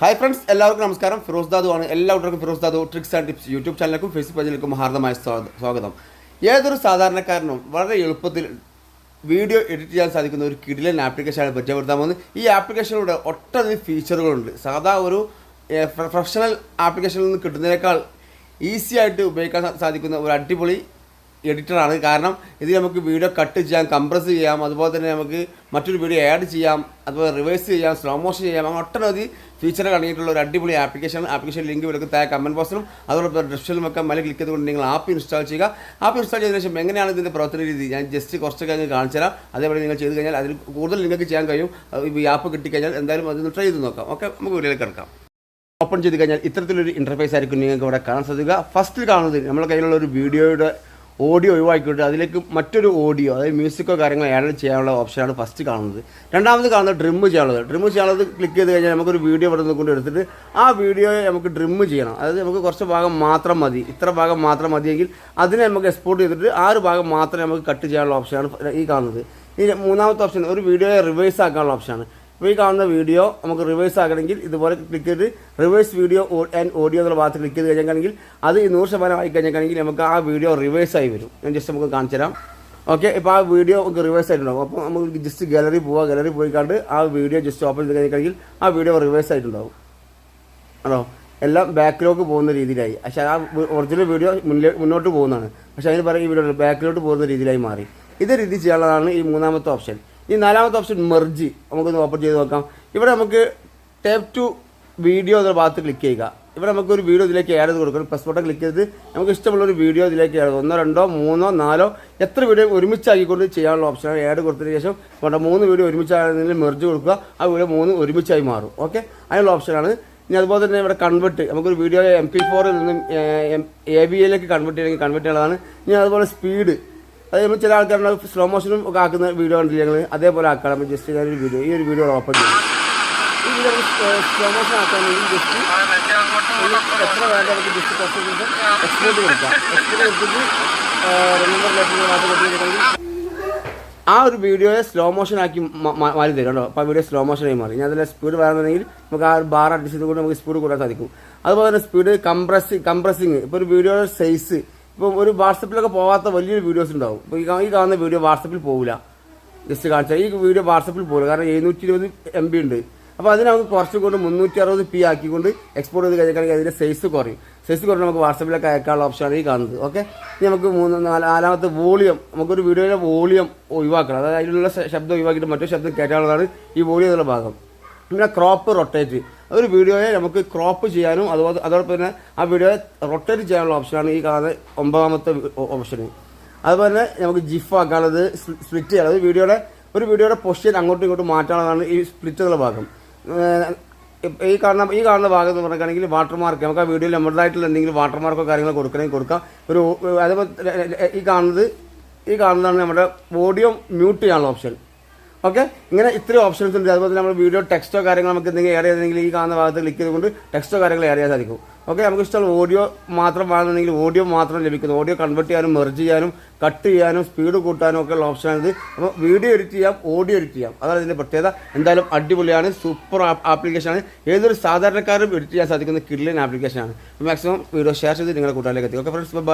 Hi friends എല്ലാവർക്കും നമസ്കാരം. ഫിറോസ് ദാദു ആണ്. എല്ലാവർക്കും Firoz Dadu tricks and tips YouTube ചാനലിലേക്കും Facebook പേജിലേക്കും ഹാർദമായ സ്വാഗതം- ഏതൊരു സാധാരണക്കാരനും വളരെ എളുപ്പത്തിൽ വീഡിയോ എഡിറ്റ് ചെയ്യാൻ സാധിക്കുന്ന ഒരു കിടിലൻ ആപ്ലിക്കേഷനാണ് പരിചയപ്പെടുത്താമെന്ന് ഈ ആപ്ലിക്കേഷനിലൂടെ ഒട്ടനവധി ഫീച്ചറുകളുണ്ട് സാധാ ഒരു പ്രൊഫഷണൽ ആപ്ലിക്കേഷനിൽ നിന്ന് കിട്ടുന്നതിനേക്കാൾ ഈസി ആയിട്ട് ഉപയോഗിക്കാൻ സാധിക്കുന്ന ഒരു അടിപൊളി എഡിറ്ററാണ്. കാരണം ഇതിൽ നമുക്ക് വീഡിയോ കട്ട് ചെയ്യാം കംപ്രസ് ചെയ്യാം അതുപോലെ തന്നെ നമുക്ക് മറ്റൊരു വീഡിയോ ആഡ് ചെയ്യാം അതുപോലെ റിവേഴ്സ് ചെയ്യാം സ്ലോ മോഷൻ ചെയ്യാം അങ്ങനെ ഒട്ടനവധി ഫീച്ചർ അടങ്ങിയിട്ടുള്ള ഒരു അടിപൊളി ആപ്ലിക്കേഷൻ ആപ്ലിക്കേഷൻ ലിങ്ക് വിലക്ക് താഴെ കമന്റ് ബോക്സിലും അതുപോലെ ഡിസ്ക്രിപ്ഷനിലും ഒക്കെ മല ക്ലിക്ക് ചെയ്തുകൊണ്ട് നിങ്ങൾ ആപ്പ് ഇൻസ്റ്റാൾ ചെയ്യുക. ആപ്പ് ഇൻസ്റ്റാൾ ചെയ്തതിനു ശേഷം എങ്ങനെയാണ് ഇതിന്റെ പ്രവർത്തന രീതി? ഞാൻ ജസ്റ്റ് കുറച്ച് കഴിഞ്ഞ് കാണിച്ചു തരാം. അതേപോലെ നിങ്ങൾ ചെയ്ത് കഴിഞ്ഞാൽ അതിൽ കൂടുതൽ നിങ്ങൾക്ക് ചെയ്യാൻ കഴിയും. ഈ ആപ്പ് കിട്ടിക്കഴിഞ്ഞാൽ എന്തായാലും അതൊന്ന് ട്രൈ ചെയ്ത് നോക്കാം. ഓക്കെ നമുക്ക് വീഡിയോയിലേക്ക് കിടക്കാം. ഓപ്പൺ ചെയ്ത് കഴിഞ്ഞാൽ ഇത്തരത്തിലൊരു ഇന്റർഫേസ് ആയിരിക്കും നിങ്ങൾക്ക് ഇവിടെ കാണാൻ സാധിക്കുക. ഫസ്റ്റ് കാണുന്നത് നമ്മുടെ കയ്യിലുള്ള ഒരു വീഡിയോയുടെ ഓഡിയോ ഒഴിവാക്കിയിട്ട് അതിലേക്ക് മറ്റൊരു ഓഡിയോ അതായത് മ്യൂസിക്കോ കാര്യങ്ങളോ ആഡ് ചെയ്യാനുള്ള ഓപ്ഷനാണ് ഫസ്റ്റ് കാണുന്നത്. രണ്ടാമത് കാണുന്നത് ഡ്രിമ്മ് ചെയ്യാനുള്ളത്. ഡ്രിമ്മ് ചെയ്യാനുള്ളത് ക്ലിക്ക് ചെയ്ത് കഴിഞ്ഞാൽ നമുക്കൊരു വീഡിയോ ഇവിടെ കൊണ്ട് എടുത്തിട്ട് ആ വീഡിയോയെ നമുക്ക് ഡ്രിമ്മ് ചെയ്യണം. അതായത് നമുക്ക് കുറച്ച് ഭാഗം മാത്രം മതി. ഇത്ര ഭാഗം മാത്രം മതിയെങ്കിൽ അതിനെ നമുക്ക് എക്സ്പോർട്ട് ചെയ്തിട്ട് ആ ഒരു ഭാഗം മാത്രമേ നമുക്ക് കട്ട് ചെയ്യാനുള്ള ഓപ്ഷനാണ് ഈ കാണുന്നത്. ഈ മൂന്നാമത്തെ ഓപ്ഷൻ ഒരു വീഡിയോയെ റിവേഴ്സ് ആക്കാനുള്ള ഓപ്ഷനാണ് ഇപ്പോൾ ഈ കാണുന്ന വീഡിയോ നമുക്ക് റിവേഴ്സ് ആകണമെങ്കിൽ ഇതുപോലെ ക്ലിക്ക് ചെയ്ത് റിവേഴ്സ് വീഡിയോ ആൻഡ് ഓഡിയോ എന്നുള്ള ഭാഗത്ത് ക്ലിക്ക് ചെയ്ത് കഴിഞ്ഞാൽ അത് നൂറ് ശതമാനം ആയി കഴിഞ്ഞാൽ നമുക്ക് ആ വീഡിയോ റിവേഴ്സ് ആയി വരും. ഞാൻ ജസ്റ്റ് നമുക്ക് കാണിച്ചു തരാം. ഓക്കെ ഇപ്പോൾ ആ വീഡിയോ നമുക്ക് റിവേഴ്സ് ആയിട്ടുണ്ടാവും. അപ്പോൾ നമുക്ക് ജസ്റ്റ് ഗാലറി പോവുക ഗാലറി പോയി കണ്ട് ആ വീഡിയോ ജസ്റ്റ് ഓപ്പൺ ചെയ്ത് കഴിഞ്ഞാൽ ആ വീഡിയോ റിവേഴ്സ് ആയിട്ടുണ്ടാവും. ആണോ? എല്ലാം ബാക്കിലോട്ട് പോകുന്ന രീതിയിലായി. പക്ഷേ ആ ഒറിജിനൽ വീഡിയോ മുന്നോട്ട് പോകുന്നതാണ്. പക്ഷേ അതിന് പറയും ഈ വീഡിയോ ബാക്കിലോട്ട് പോകുന്ന രീതിയിലായി മാറി. ഇതേ രീതി ചെയ്യാനുള്ളതാണ് ഈ മൂന്നാമത്തെ ഓപ്ഷൻ ഈ നാലാമത്തെ ഓപ്ഷൻ മെർജി നമുക്കൊന്ന് ഓപ്പൺ ചെയ്ത് നോക്കാം. ഇവിടെ നമുക്ക് ടേപ്പ് ടു വീഡിയോ എന്ന ഭാഗത്ത് ക്ലിക്ക് ചെയ്യുക. ഇവിടെ നമുക്ക് ഒരു വീഡിയോ ഇതിലേക്ക് ആഡ് ചെയ്ത് കൊടുക്കണം. പ്ലസ് ബട്ടൺ ക്ലിക്ക് ചെയ്ത് നമുക്ക് ഇഷ്ടമുള്ള ഒരു വീഡിയോ ഇതിലേക്ക് ആഡ് ഒന്നോ രണ്ടോ മൂന്നോ നാലോ എത്ര വീഡിയോ ഒരുമിച്ചാക്കിക്കൊണ്ട് ചെയ്യാനുള്ള ഓപ്ഷനാണ് ആഡ് കൊടുത്തതിന് ശേഷം വേണ്ട മൂന്ന് വീഡിയോ ഒരുമിച്ചാണെങ്കിൽ മെർജ് കൊടുക്കുക. ആ വീഡിയോ മൂന്ന് ഒരുമിച്ചായി മാറും. ഓക്കെ അതിനുള്ള ഓപ്ഷനാണ് ഇനി അതുപോലെ തന്നെ ഇവിടെ കൺവെർട്ട് നമുക്കൊരു വീഡിയോ എം പി ഫോറിൽ നിന്നും എ ബി എയിലേക്ക് കൺവെർട്ട് ചെയ്യണമെങ്കിൽ കൺവെർട്ട് ചെയ്യാനുള്ളതാണ് ഇനി അതുപോലെ സ്പീഡ് അത് നമ്മൾ ചില ആൾക്കാരുടെ സ്ലോ മോഷനും ഒക്കെ ആക്കുന്ന വീഡിയോ കണ്ടില്ല ഞങ്ങൾ അതേപോലെ ആക്കാൻ നമ്മൾ ജസ്റ്റ് ഞാനൊരു വീഡിയോ ഈ ഒരു വീഡിയോ ഓപ്പൺ ചെയ്യും ഈ വീഡിയോ സ്ലോ മോഷൻ വേണ്ടി ജസ്റ്റ് എത്ര വേണ്ട നമുക്ക് ജസ്റ്റ് കുറച്ച് ദിവസം കൊടുക്കാം എക്സ്പോർട്ട് കൊടുത്തിട്ട് കൊടുത്തിട്ടുണ്ടെങ്കിൽ ആ ഒരു വീഡിയോയെ സ്ലോ മോഷൻ ആക്കി മാറി തരും കേട്ടോ. അപ്പോൾ വീഡിയോ സ്ലോ മോഷനായി മാറി. ഞാൻ അതിന്റെ സ്പീഡ് വേണമെന്നുണ്ടെങ്കിൽ നമുക്ക് ആ ഒരു ബാർ അഡ്ജസ്റ്റ് ചെയ്തുകൊണ്ട് നമുക്ക് സ്പീഡ് കൂടാൻ സാധിക്കും. അതുപോലെ തന്നെ സ്പീഡ് കംപ്രസ് കംപ്രസിങ് ഇപ്പോൾ ഒരു വീഡിയോയുടെ സൈസ് ഇപ്പം ഒരു വാട്സപ്പിലൊക്കെ പോകാത്ത വലിയൊരു വീഡിയോസ് ഉണ്ടാവും. ഇപ്പോൾ ഈ കാണുന്ന വീഡിയോ വാട്സപ്പിൽ പോകില്ല ജസ്റ്റ് കാണിച്ചാൽ ഈ വീഡിയോ വാട്സപ്പിൽ പോകില്ല കാരണം എഴുന്നൂറ്റി ഇരുപത് എം ബി ഉണ്ട്. അപ്പോൾ അതിന് നമുക്ക് കുറച്ചുകൊണ്ട് മുന്നൂറ്റി അറുപത് പി ആക്കിക്കൊണ്ട് എക്സ്പോർട്ട് ചെയ്ത് കഴിഞ്ഞാൽ അതിന്റെ സൈസ് കുറയും. സൈസ് കുറഞ്ഞ് നമുക്ക് വാട്സപ്പിലൊക്കെ അയക്കാനുള്ള ഓപ്ഷനാണ് ഈ കാണുന്നത്. ഓക്കെ ഇനി നമുക്ക് മൂന്ന് നാല് നാലാമത്തെ വോളിയം നമുക്കൊരു വീഡിയോയിലെ വോളിയം ഒഴിവാക്കണം. അതായത് അതിലുള്ള ശബ്ദം ഒഴിവാക്കിയിട്ട് മറ്റൊരു ശബ്ദം കയറ്റാനുള്ളതാണ് ഈ വോളിയം എന്നുള്ള ഭാഗം. പിന്നെ ക്രോപ്പ് റൊട്ടേറ്റ് ഒരു വീഡിയോയെ നമുക്ക് ക്രോപ്പ് ചെയ്യാനും അതുപോലെ അതോടൊപ്പം തന്നെ ആ വീഡിയോയെ റൊട്ടേറ്റ് ചെയ്യാനുള്ള ഓപ്ഷനാണ് ഈ കാണുന്ന ഒമ്പതാമത്തെ ഓപ്ഷൻ അതുപോലെ തന്നെ നമുക്ക് ജിഫ് ആക്കാനുള്ളത് സ്പ്ലിറ്റ് ചെയ്യാനുള്ളത് വീഡിയോയുടെ ഒരു വീഡിയോയുടെ പൊസിഷൻ അങ്ങോട്ടും ഇങ്ങോട്ടും മാറ്റാനുള്ളതാണ് ഈ സ്പ്ലിറ്റ് എന്നുള്ള ഭാഗം ഈ കാണുന്ന ഈ കാണുന്ന ഭാഗം എന്ന് പറയുകയാണെങ്കിൽ വാട്ടർമാർക്ക് നമുക്ക് ആ വീഡിയോയിൽ നമ്മുടേതായിട്ടുള്ള എന്തെങ്കിലും വാട്ടർമാർക്കോ കാര്യങ്ങളോ കൊടുക്കണമെങ്കിൽ കൊടുക്കാം. ഒരു അതേപോലെ ഈ കാണുന്നത് ഈ കാണുന്നതാണ് നമ്മുടെ ഓഡിയോ മ്യൂട്ട് ചെയ്യാനുള്ള ഓപ്ഷൻ ഓക്കെ ഇങ്ങനെ ഇത്രയും ഓപ്ഷൻസ് ഉണ്ട്. അതുപോലെ തന്നെ നമ്മൾ വീഡിയോ ടെക്സ്റ്റോ കാര്യങ്ങൾ നമുക്ക് എന്തെങ്കിലും ഏറെ ചെയ്തെങ്കിൽ ഈ കാണുന്ന ഭാഗത്ത് ക്ലിക്ക് ചെയ്തുകൊണ്ട് ടെക്സ്റ്റോ കാര്യങ്ങൾ ഏറെ ചെയ്യാൻ സാധിക്കും. ഓക്കെ നമുക്ക് ഇഷ്ടമുള്ള ഓഡിയോ മാത്രം വേണമെന്നുണ്ടെങ്കിൽ ഓഡിയോ മാത്രം ലഭിക്കുന്നു. ഓഡിയോ കൺവേർട്ട് ചെയ്യാനും മെർജ് ചെയ്യാനും കട്ട് ചെയ്യാനും സ്പീഡ് കൂട്ടാനും ഒക്കെ ഉള്ള ഓപ്ഷൻ ഇത്. അപ്പോൾ വീഡിയോ എഡിറ്റ് ചെയ്യാം ഓഡിയോ എഡിറ്റ് ചെയ്യാം. അതാണ് ഇതിന്റെ പ്രത്യേകത. എന്തായാലും അടിപൊളിയാണ്. സൂപ്പർ ആപ്ലിക്കേഷനാണ് ഏതൊരു സാധാരണക്കാരും എഡിറ്റ് ചെയ്യാൻ സാധിക്കുന്ന കിഡിലൻ ആപ്ലിക്കേഷനാണ് മാക്സിമം വീഡിയോ ഷെയർ ചെയ്ത് നിങ്ങളുടെ കൂട്ടാനിലേക്ക് എത്തി. Okay friends bye